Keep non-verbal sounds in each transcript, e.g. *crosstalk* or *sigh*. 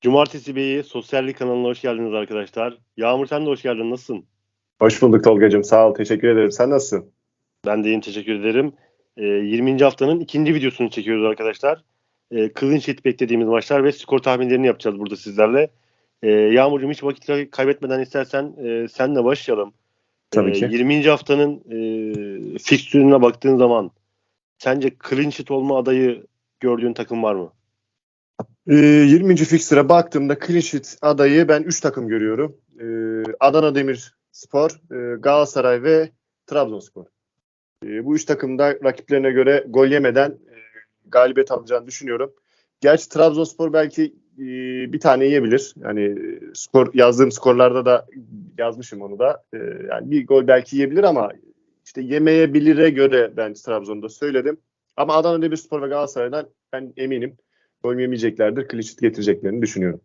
Cumartesi Bey'i Sosyallik kanalına hoş geldiniz arkadaşlar. Yağmur sen de hoş geldin. Nasılsın? Hoş bulduk Tolga'cığım. Sağ ol. Teşekkür ederim. Sen nasılsın? Ben de iyiyim. Teşekkür ederim. Ee, 20. haftanın ikinci videosunu çekiyoruz arkadaşlar. Ee, clean sheet beklediğimiz maçlar ve skor tahminlerini yapacağız burada sizlerle. Ee, Yağmurcuğum hiç vakit kaybetmeden istersen e, senle başlayalım. Tabii ki. 20. haftanın e, fikstürüne baktığın zaman sence clean sheet olma adayı gördüğün takım var mı? Ee, 20. fikstüre baktığımda clean sheet adayı ben 3 takım görüyorum. Ee, Adana Demirspor, e, Galatasaray ve Trabzonspor. Ee, bu üç takım da rakiplerine göre gol yemeden e, galibiyet alacağını düşünüyorum. Gerçi Trabzonspor belki e, bir tane yiyebilir. Yani skor yazdığım skorlarda da yazmışım onu da. Yani bir gol belki yiyebilir ama işte yemeyebilire göre ben Trabzon'da söyledim. Ama Adana Demirspor ve Galatasaray'dan ben eminim gol yemeyeceklerdir. Sheet getireceklerini düşünüyorum.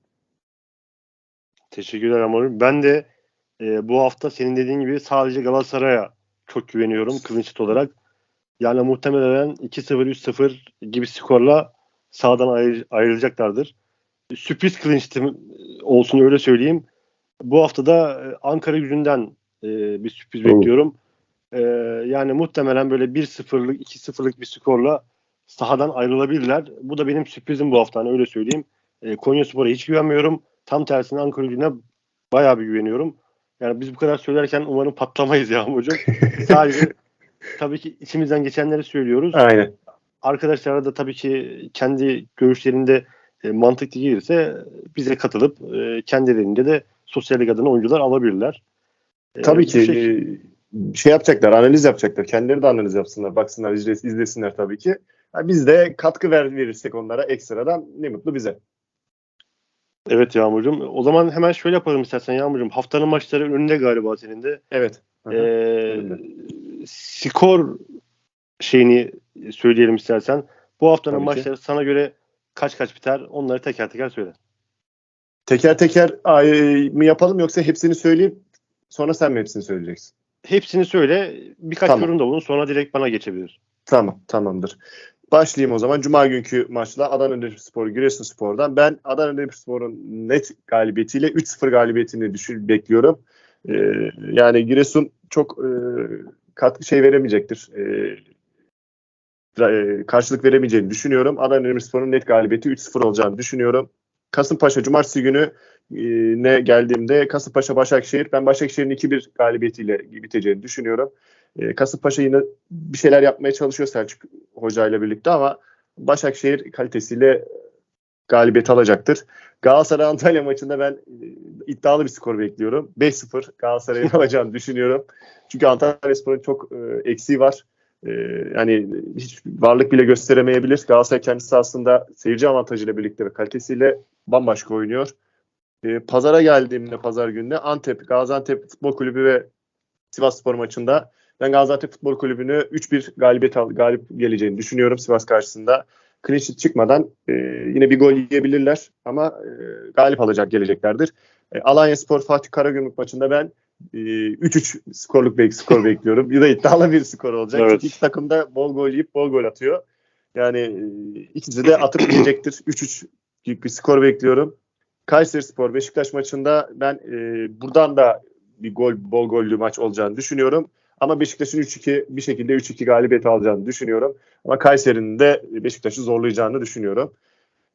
Teşekkürler Yağmur. Ben de e, bu hafta senin dediğin gibi sadece Galatasaray'a çok güveniyorum sheet olarak. Yani muhtemelen 2-0, 3-0 gibi skorla sağdan ayrı, ayrılacaklardır. Sürpriz sheet olsun öyle söyleyeyim. Bu hafta da e, Ankara gücünden e, bir sürpriz Oo. bekliyorum. E, yani muhtemelen böyle 1-0'lık, 2-0'lık bir skorla sahadan ayrılabilirler. Bu da benim sürprizim bu hafta hani öyle söyleyeyim. E, Konya Spor'a hiç güvenmiyorum. Tam tersine Ankara gücüne bayağı bir güveniyorum. Yani biz bu kadar söylerken umarım patlamayız Yağmurcuğum. *laughs* Sadece tabii ki içimizden geçenleri söylüyoruz. Aynen. Arkadaşlara da tabii ki kendi görüşlerinde e, mantıklı gelirse bize katılıp e, kendilerinde de sosyallik adına oyuncular alabilirler. E, Tabii ki şey- şey yapacaklar, analiz yapacaklar. Kendileri de analiz yapsınlar, baksınlar, izle- izlesinler tabii ki. Ha, biz de katkı ver, verirsek onlara ekstradan ne mutlu bize. Evet Yağmurcuğum. O zaman hemen şöyle yapalım istersen Yağmurcuğum. Haftanın maçları önünde galiba senin de. Evet. Ee, skor şeyini söyleyelim istersen. Bu haftanın Tabii ki. maçları sana göre kaç kaç biter? Onları teker teker söyle. Teker teker ay, mı yapalım yoksa hepsini söyleyip sonra sen mi hepsini söyleyeceksin? Hepsini söyle. Birkaç Tamam. yorum da bulun. Sonra direkt bana geçebilir. Tamam, tamamdır. Başlayayım o zaman. Cuma günkü maçla Adana Demirspor Giresunspor'dan. Ben Adana Demirspor'un net galibiyetiyle 3-0 galibiyetini düşün bekliyorum. Ee, yani Giresun çok e, katkı şey veremeyecektir. Ee, e, karşılık veremeyeceğini düşünüyorum. Adana Demirspor'un net galibiyeti 3-0 olacağını düşünüyorum. Kasımpaşa Cumartesi günü e, ne geldiğimde Kasımpaşa Başakşehir ben Başakşehir'in 2-1 galibiyetiyle biteceğini düşünüyorum. E, Kasımpaşa yine bir şeyler yapmaya çalışıyor Selçuk Hoca ile birlikte ama Başakşehir kalitesiyle galibiyet alacaktır. Galatasaray Antalya maçında ben e, iddialı bir skor bekliyorum. 5-0 Galatasaray'ın *laughs* alacağını düşünüyorum. Çünkü Antalyaspor'un çok e, eksiği var. E, yani hiç varlık bile gösteremeyebilir. Galatasaray kendisi aslında seyirci avantajıyla birlikte ve kalitesiyle bambaşka oynuyor. E, pazara geldiğimde pazar gününe Antep, Gaziantep Futbol Kulübü ve Sivas Spor maçında ben Gaziantep Futbol Kulübü'nü 3-1 galibiyet al, galip geleceğini düşünüyorum Sivas karşısında. Clean çıkmadan e, yine bir gol yiyebilirler ama e, galip alacak geleceklerdir. E, Alanya Spor Fatih Karagümrük maçında ben e, 3-3 skorluk bek skor *laughs* bekliyorum. Bir de iddialı bir skor olacak. Evet. Çünkü iki takım da bol gol yiyip bol gol atıyor. Yani e, ikisi de atıp yiyecektir. 3-3 *clears throat* bir skor bekliyorum. Kayseri Spor Beşiktaş maçında ben e, buradan da bir gol bol gollü maç olacağını düşünüyorum. Ama Beşiktaş'ın 3-2 bir şekilde 3-2 galibiyet alacağını düşünüyorum. Ama Kayseri'nin de Beşiktaş'ı zorlayacağını düşünüyorum.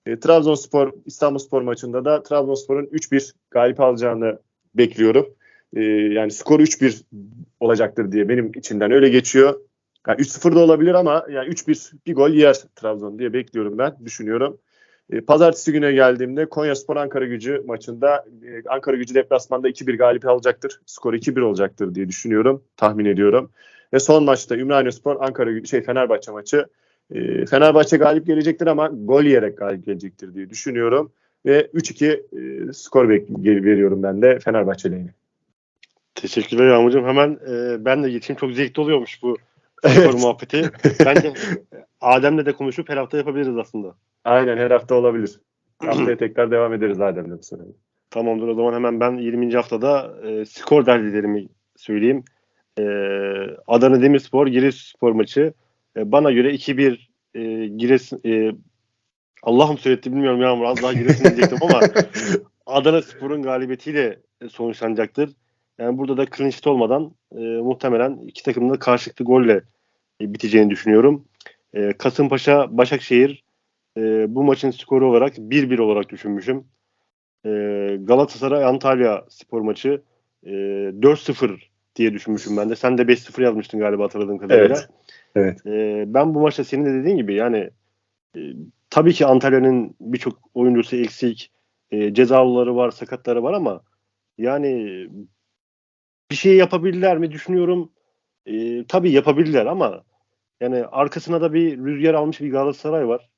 E, Trabzonspor İstanbulspor maçında da Trabzonspor'un 3-1 galip alacağını bekliyorum. E, yani skor 3-1 olacaktır diye benim içimden öyle geçiyor. Yani 3-0 da olabilir ama yani 3-1 bir gol yer Trabzon diye bekliyorum ben, düşünüyorum. E, Pazartesi güne geldiğimde Konya Spor Ankara Gücü maçında e, Ankara Gücü deplasmanda 2-1 galip alacaktır. Skor 2-1 olacaktır diye düşünüyorum, tahmin ediyorum. Ve son maçta Ümraniye Spor Ankara şey Fenerbahçe maçı. E, Fenerbahçe galip gelecektir ama gol yiyerek galip gelecektir diye düşünüyorum. Ve 3-2 e, skor veriyorum ben de Fenerbahçe lehine. Teşekkürler Yağmurcuğum. Hemen e, ben de geçeyim. Çok zevkli oluyormuş bu skor Evet. muhabbeti. Bence Adem'le de konuşup her hafta yapabiliriz aslında. Aynen her hafta olabilir. *clears throat* Haftaya tekrar devam ederiz Adem'le bu sefer. Tamamdır o zaman hemen ben 20. haftada e, skor dergilerimi söyleyeyim. E, Adana Demirspor Giresunspor maçı. E, bana göre 2-1 e, Giresun e, Allah'ım söyletti bilmiyorum Yağmur az daha Giresun diyecektim ama *laughs* Adana Spor'un galibiyetiyle sonuçlanacaktır. Yani burada da clean sheet olmadan e, muhtemelen iki takımın da karşılıklı golle e, biteceğini düşünüyorum. E, Kasımpaşa Başakşehir e, bu maçın skoru olarak 1-1 olarak düşünmüşüm. E, Galatasaray Antalya spor maçı e, 4-0 diye düşünmüşüm ben de. Sen de 5-0 yazmıştın galiba hatırladığım kadarıyla. Evet. Evet. E, ben bu maçta senin de dediğin gibi yani e, tabii ki Antalya'nın birçok oyuncusu eksik. E, cezalıları var, sakatları var ama yani bir şey yapabilirler mi düşünüyorum. E, tabii yapabilirler ama yani arkasına da bir rüzgar almış bir Galatasaray var.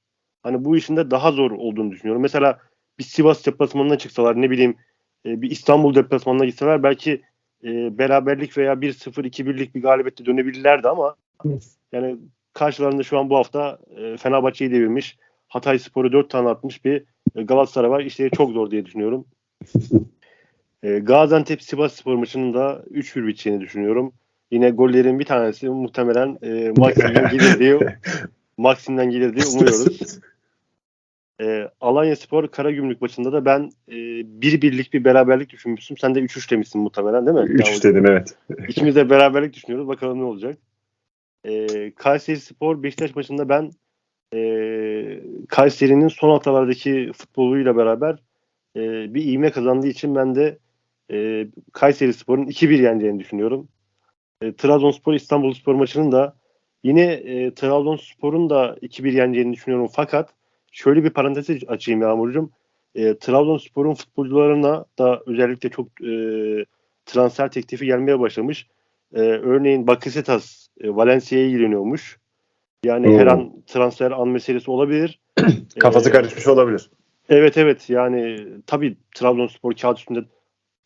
Hani bu işin de daha zor olduğunu düşünüyorum. Mesela bir Sivas deplasmanına çıksalar ne bileyim e, bir İstanbul deplasmanına gitseler belki e, beraberlik veya 1-0 2-1'lik bir galibiyette dönebilirlerdi ama yani karşılarında şu an bu hafta e, Fenerbahçe'yi devirmiş. Hatay Spor'u 4 tane atmış bir e, Galatasaray var. İşleri çok zor diye düşünüyorum. E, Gaziantep Sivas Spor maçının da 3-1 biteceğini düşünüyorum. Yine gollerin bir tanesi muhtemelen e, Maxim'den gelir diye *laughs* Maxim'den gelir diye umuyoruz. E, Alanya Spor Karagümrük maçında da ben e, bir birlik bir beraberlik düşünmüştüm. Sen de 3-3 demişsin muhtemelen değil mi? 3 dedim evet. İkimiz de beraberlik düşünüyoruz. Bakalım ne olacak. E, Kayseri Spor Beşiktaş maçında ben e, Kayseri'nin son haftalardaki futboluyla beraber e, bir ivme kazandığı için ben de e, Kayseri Spor'un 2-1 yeneceğini düşünüyorum. E, Trabzonspor İstanbul Spor maçının da yine e, Trabzonspor'un da 2-1 yeneceğini düşünüyorum. Fakat şöyle bir parantez açayım Yağmurcuğum. E, Trabzonspor'un futbolcularına da özellikle çok e, transfer teklifi gelmeye başlamış. E, örneğin Bakasetas e, Valencia'ya ilgileniyormuş. Yani Hmm. her an transfer an meselesi olabilir. *clears throat* Kafası E, karışmış olabilir. Evet evet yani tabii Trabzonspor kağıt üstünde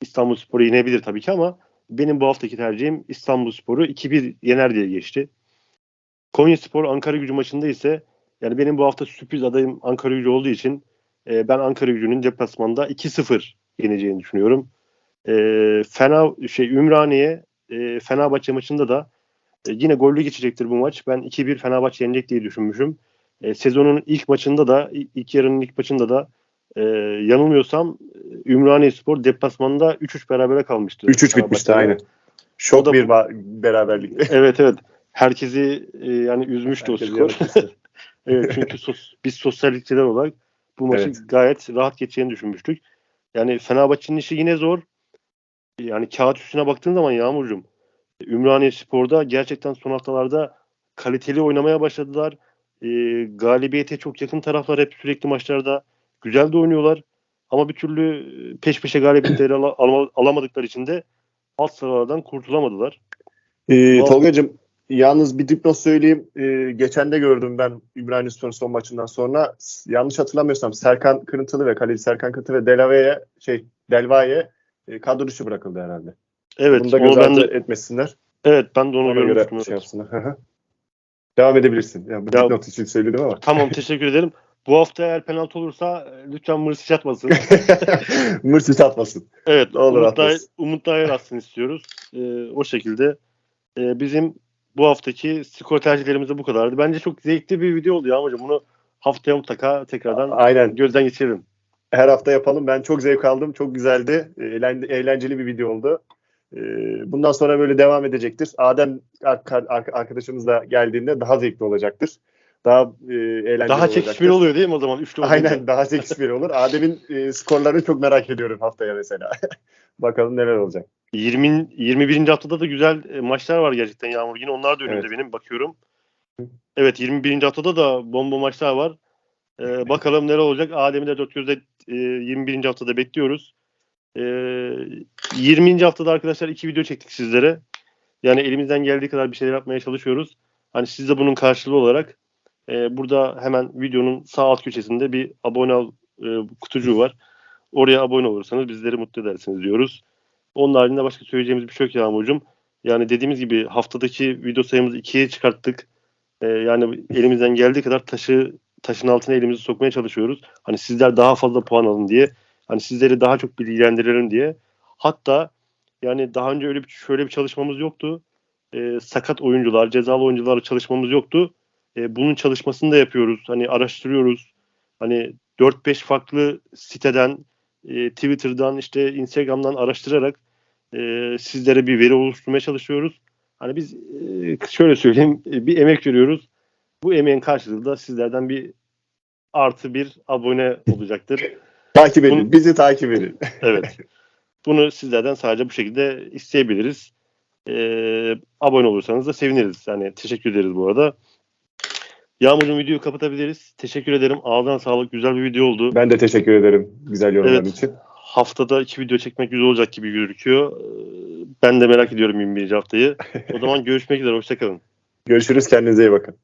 İstanbulspor'u yenebilir tabii ki ama benim bu haftaki tercihim İstanbulspor'u 2-1 yener diye geçti. Konyaspor Ankara Gücü maçında ise yani benim bu hafta sürpriz adayım Ankara Gücü olduğu için e, ben Ankara Gücü'nün deplasmanda 2-0 yeneceğini düşünüyorum. E, Fena şey Ümraniye e, Fenerbahçe maçında da e, yine gollü geçecektir bu maç. Ben 2-1 Fenerbahçe yenecek diye düşünmüşüm. E, sezonun ilk maçında da ilk yarının ilk maçında da e, yanılmıyorsam Ümraniye Spor deplasmanında 3-3 berabere kalmıştı. 3-3 bitmişti aynı. Şok da- bir beraberlikti. *laughs* Evet evet. Herkesi e, yani üzmüştü Herkes o skor. *laughs* evet çünkü sos, biz sosyallikçiler olarak bu maçı Evet. gayet rahat geçeceğini düşünmüştük. Yani Fenerbahçe'nin işi yine zor. Yani kağıt üstüne baktığın zaman Yağmurcuğum Ümraniye Spor'da gerçekten son haftalarda kaliteli oynamaya başladılar. E, galibiyete çok yakın taraflar hep sürekli maçlarda güzel de oynuyorlar. Ama bir türlü e, peş peşe galibiyetleri ala- *clears throat* ala- alamadıkları için de alt sıralardan kurtulamadılar. Ee, O- Tolga'cığım yalnız bir dipnot söyleyeyim. Ee, geçen de gördüm ben İbrahim Spor'un son maçından sonra. Yanlış hatırlamıyorsam Serkan Kırıntılı ve kaleci Serkan Kırıntılı ve Delave'ye şey Delva'ya e, kadro dışı bırakıldı herhalde. Evet, Bunu da göz ben ardı de etmesinler. evet ben de onu Ona göre görmüştüm. şey yapsınlar. Hı hı. Devam edebilirsin. Yani bu Ya- dipnot için söyledim ama. Tamam teşekkür ederim. *laughs* Bu hafta eğer penaltı olursa e, lütfen Mırsiç atmasın. *laughs* Mırsit atmasın. evet Ne olur Umut Dair, atmasın. Umut Dair atsın istiyoruz. Ee, o şekilde e, bizim bu haftaki skor tercihlerimiz de bu kadardı. Bence çok zevkli bir video oldu ya hocam. Bunu haftaya mutlaka tekrardan Aynen. gözden geçirelim. Her hafta yapalım. Ben çok zevk aldım. Çok güzeldi. Eğlen- eğlenceli bir video oldu. Ee, Bundan sonra böyle devam edecektir. Adem ar- ar- arkadaşımız da geldiğinde daha zevkli olacaktır. Daha e, eğlenceli Daha çekişmeli oluyor değil mi o zaman? Üçlü olunca. Aynen daha çekişmeli olur. Adem'in e, skorlarını çok merak ediyorum haftaya mesela. *laughs* Bakalım neler olacak. 20 21. haftada da güzel e, maçlar var gerçekten Yağmur. Yine onlar da önümde Evet. benim bakıyorum. Evet 21. haftada da bomba maçlar var. Ee, bakalım neler olacak. Adem'i de dört gözle e, 21. haftada bekliyoruz. Ee, 20. haftada arkadaşlar iki video çektik sizlere. Yani elimizden geldiği kadar bir şeyler yapmaya çalışıyoruz. Hani siz de bunun karşılığı olarak e, burada hemen videonun sağ alt köşesinde bir abone ol e, kutucuğu var. Oraya abone olursanız bizleri mutlu edersiniz diyoruz. Onun haricinde başka söyleyeceğimiz bir şey yok Yağmurcuğum. Yani dediğimiz gibi haftadaki video sayımızı ikiye çıkarttık. Ee, yani elimizden geldiği kadar taşı taşın altına elimizi sokmaya çalışıyoruz. Hani sizler daha fazla puan alın diye. Hani sizleri daha çok bilgilendirelim diye. Hatta yani daha önce öyle bir şöyle bir çalışmamız yoktu. Ee, sakat oyuncular, cezalı oyuncularla çalışmamız yoktu. Ee, bunun çalışmasını da yapıyoruz. Hani araştırıyoruz. hani 4-5 farklı siteden, e, Twitter'dan, işte Instagram'dan araştırarak e, sizlere bir veri oluşturmaya çalışıyoruz. Hani biz e, şöyle söyleyeyim e, bir emek veriyoruz. Bu emeğin karşılığı da sizlerden bir artı bir abone olacaktır. *laughs* Takip edin. Bunu- Bizi takip edin. *laughs* Evet. Bunu sizlerden sadece bu şekilde isteyebiliriz. Ee, abone olursanız da seviniriz. Yani teşekkür ederiz bu arada. Yağmurcuğum videoyu kapatabiliriz. Teşekkür ederim. Ağzına sağlık. Güzel bir video oldu. Ben de teşekkür ederim güzel yorumların Evet. için. Haftada iki video çekmek güzel olacak gibi gözüküyor. Ben de merak ediyorum 21. haftayı. O zaman *laughs* görüşmek üzere. Hoşçakalın. Görüşürüz. Kendinize iyi bakın.